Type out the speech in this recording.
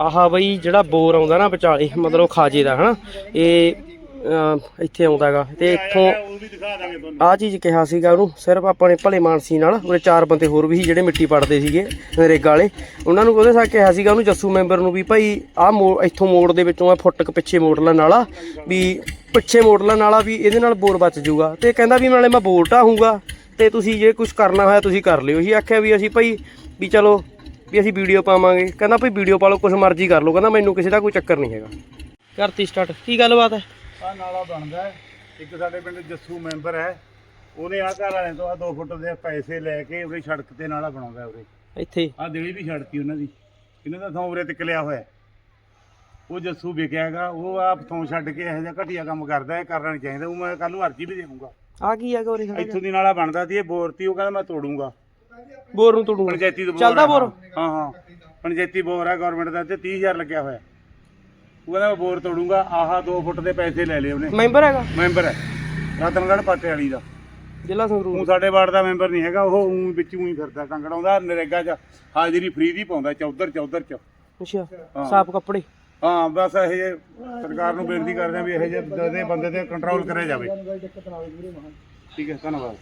ਆਹ ਬਈ ਜਿਹੜਾ ਬੋਰ ਆਉਂਦਾ ਨਾ ਵਿਚਾਲੇ, ਮਤਲਬ ਖਾਜੇ ਦਾ, ਹਨਾ? ਇਹ ਇੱਥੇ ਆਉਂਦਾ ਹੈਗਾ ਤੇ ਇੱਥੋਂ ਉਹ ਆਹ ਚੀਜ਼ ਕਿਹਾ ਸੀਗਾ ਉਹਨੂੰ, ਸਿਰਫ ਆਪਾਂ ਨੇ ਭਲੇ ਮਾਨਸੀ ਨਾਲ, ਉਹਦੇ ਚਾਰ ਬੰਦੇ ਹੋਰ ਵੀ ਸੀ ਜਿਹੜੇ ਮਿੱਟੀ ਪੜਦੇ ਸੀਗੇ ਨਰੇਗਾ ਵਾਲੇ। ਉਹਨਾਂ ਨੂੰ ਉਹਦੇ ਸਾਥ ਕਿਹਾ ਸੀਗਾ ਉਹਨੂੰ ਜੱਸੂ ਮੈਂਬਰ ਨੂੰ ਵੀ, ਭਾਈ, ਆਹ ਮੋੜ ਇੱਥੋਂ ਮੋੜ ਦੇ ਵਿੱਚੋਂ ਆ ਫੁੱਟ ਪਿੱਛੇ ਮੋੜ ਲੈਣ ਵਾਲਾ ਵੀ ਪਿੱਛੇ ਮੋੜ ਲੈਣ ਵਾਲਾ ਵੀ ਇਹਦੇ ਨਾਲ ਬੋਰ ਬਚ ਜਾਊਗਾ। ਤੇ ਕਹਿੰਦਾ ਵੀ ਨਾਲੇ ਮੈਂ ਬੋਰ ਢਾਹੂੰਗਾ, ਤੇ ਤੁਸੀਂ ਜੇ ਕੁਝ ਕਰਨਾ ਹੋਇਆ ਤੁਸੀਂ ਕਰ ਲਿਓ। ਅਸੀਂ ਆਖਿਆ ਵੀ ਅਸੀਂ, ਭਾਈ, ਵੀ ਚਲੋ ਵੀ ਅਸੀਂ ਵੀਡੀਓ ਪਾਵਾਂਗੇ। ਕਹਿੰਦਾ ਭਾਈ ਵੀਡੀਓ ਪਾ ਲਓ ਕੁਝ ਮਰਜ਼ੀ ਕਰ ਲਓ। ਕਹਿੰਦਾ ਮੈਨੂੰ ਕਿਸੇ ਦਾ ਕੋਈ ਚੱਕਰ ਨਹੀਂ ਹੈਗਾ। ਕਰਤੀ ਸਟਾਰਟ ਕੀ ਗੱਲਬਾਤ ਹੈ? ਆ ਨਾਲਾ ਬਣਦਾ ਹੈ। ਇੱਕ ਸਾਡੇ ਪਿੰਡ ਜੱਸੂ ਮੈਂਬਰ ਹੈ। ਉਹਨੇ ਆ ਘਰ ਵਾਲਿਆਂ ਤੋਂ ਆ 2 ਫੁੱਟ ਦੇ ਪੈਸੇ ਲੈ ਕੇ ਉਹਦੀ ਸੜਕ ਤੇ ਨਾਲਾ ਬਣਾਉਂਦਾ ਉਰੇ। ਇੱਥੇ? ਆ ਦੇਲੀ ਵੀ ਛੱਡਤੀ ਉਹਨਾਂ ਦੀ। ਇਹਨਾਂ ਦਾ ਥਾਂ ਉਰੇ ਤਿਕ ਲਿਆ ਹੋਇਆ ਹੈ। ਉਹ ਜੱਸੂ ਵਿਕਿਆਗਾ। ਉਹ ਆਪ ਥਾਂ ਛੱਡ ਕੇ ਇਹੋ ਜਿਹਾ ਘਟੀਆ ਕੰਮ ਕਰਦਾ ਹੈ ਕਰਨਾ ਨਹੀਂ ਚਾਹੀਦਾ। ਉਹ ਮੈਂ ਕੱਲ ਨੂੰ ਅਰਜੀ ਵੀ ਦੇਵਾਂਗਾ ਆ ਕੀ ਹੈਗਾ ਉਰੇ? ਖੜਾ ਇੱਥੋਂ ਦੀ ਨਾਲਾ ਬਣਦਾ ਸੀ ਇਹ ਬੋਰ ਤੀ ਉਹ ਕਹਿੰਦਾ ਮੈਂ ਤੋੜੂੰਗਾ। ਬੋਰ ਨੂੰ ਤੋੜੂਗਾ। ਪੰਚਾਇਤੀ ਤੋਂ ਬੋਰ ਚੱਲਦਾ ਆ, ਬੋਰ? ਹਾਂ। ਹਾਂ ਪੰਚਾਇਤੀ ਬੋਰ ਹੈ ਗਵਰਨਮੈਂਟ ਦਾ ਤੇ 30000 ਲੱਗਿਆ ਹੋਇਆ। ਉਹ ਕਹਿੰਦਾ ਮੈਂ ਬੋਰ ਤੋੜੂੰਗਾ ਆਹਾ 2 ਫੁੱਟ ਦੇ ਪੈਸੇ ਲੈ ਲਏ ਉਹਨੇ। ਮੈਂਬਰ ਹੈਗਾ? ਮੈਂਬਰ ਹੈ। ਰਤਨਗੜ੍ਹ ਪਾਟੇ ਵਾਲੀ ਦਾ। ਜ਼ਿਲ੍ਹਾ ਸੰਗਰੂਰ। ਉਹ ਸਾਡੇ ਵਾਰਡ ਦਾ ਮੈਂਬਰ ਨਹੀਂ ਹੈਗਾ ਉਹ ਊਂ ਵਿੱਚ ਊਂ ਹੀ ਫਿਰਦਾ ਕੰਗੜਾਉਂਦਾ ਨਰੇਗਾ 'ਚ ਹਾਜ਼ਰੀ ਫ੍ਰੀ ਦੀ ਪਾਉਂਦਾ ਚੌਧਰ ਚੌਧਰ 'ਚ। ਅੱਛਾ। ਸਾਫ਼ ਕੱਪੜੇ। ਹਾਂ ਬਸ ਇਹ ਜੇ ਸਰਕਾਰ ਨੂੰ ਬੇਨਤੀ ਕਰਦੇ ਆ ਵੀ ਇਹ ਜੇ ਦੇ ਬੰਦੇ ਤੇ ਕੰਟਰੋਲ ਕਰਿਆ ਜਾਵੇ। ਠੀਕ ਹੈ ਧੰਨਵਾਦ।